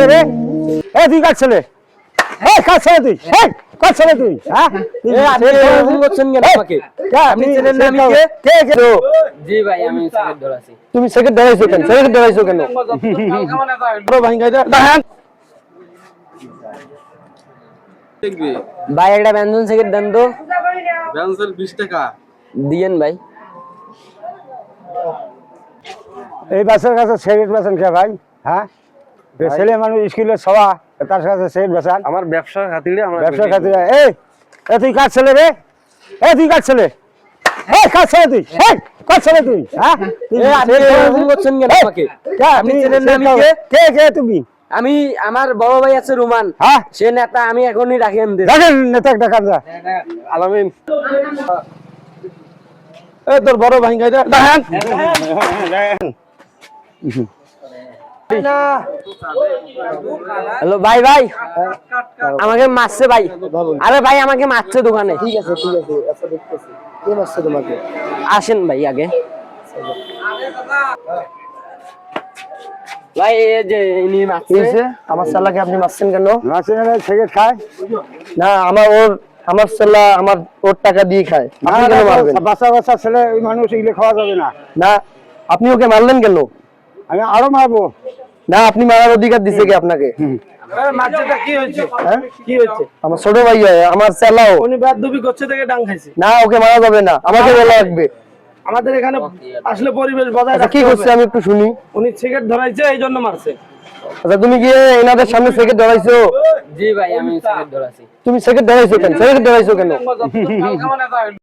ছেলে রে। এ তুই কার ছেলে? এ কার ছেলে তুই? এ কার ছেলে তুই? হ্যাঁ? তুই এ, আপনি ছেলে- এরকম করছেন কেন এই, আমাকে? কে, আপনি তুই চেনেন না আমি কে? কে? কে তো? জি ভাই আমি সিগারেট ধরাছি তুমি সেকেন্ড ধরাইছো কেন সেকেন্ড ধরাইছো কেন? বড় ভাই গাইটা দাহান দেখবি ভাই একটা ব্যঞ্জন সিগারেট দেন তো। ব্যান্সেল বিশ টাকা। দিয়েন ভাই। এই বাসের কাছে সিগারেট বেচেন কে ভাই? হ্যাঁ? এ ছেলে মানুষ স্কুলে সবা তার কাছে সিগারেট বেচান আমার ব্যবসার খাতিরে আমরা ব্যবসার খাতিরে। এ এ তুই কার ছেলে রে? এ তুই কার ছেলে? এ কার ছেলে তুই? এ কার ছেলে তুই? হ্যাঁ? তুই আপনি করছেন কেন আমাকে? কে, আপনি চেনেন না আমি কে? কে তুমি? আমি আমার বড় ভাই আছে রোমান। হ্যাঁ? সে নেতা আমি এখনই রাখেন দেখেন নেতা ডাকান যা। আলামিন। এ তোর বড় ভাই গাইটা দাহান হ্যালো ভাই ভাই। আমাকে মারছে ভাই। আরে ভাই আমাকে মারছে দোকানে। ঠিক আছে ঠিক আছে আচ্ছা দেখতেছি। কে মারছে তোমাকে? আসেন ভাই আগে। ভাই এই যে ইনি মারছে। আমার শালাকে আপনি মারছেন কেন? সিগারেট খায়। না আমার ওর আমার শালা আমার ওর টাকা দিয়ে খায়। আপনি কেন মারবেন? বাচ্চা বাচ্চা ছেলে ওই মানুষ এগুলো খাওয়া যাবে না। না আপনি ওকে মারলেন কেন? আমি আরও মারবো। না আপনি মারার অধিকার দিছে কি আপনাকে? হ্যাঁ? আমার ছোট ভাই আমার চালাও। উনি বেদবি করছে থেকে ডাং খাইছে। না ওকে মারা যাবে না। আমাকে বলা লাগবে। আমাদের এখানে আসলে পরিবেশ বজায় আচ্ছা কি করছে? আমি একটু শুনি। উনি সিগারেট ধরাইছে এই জন্য মারছে। আচ্ছা তুমি গিয়ে এনাদের সামনে ধরাইছো? জি ভাই আমি সিগারেট ধরাছি। তুমি কেন? ধরাইছো কেন?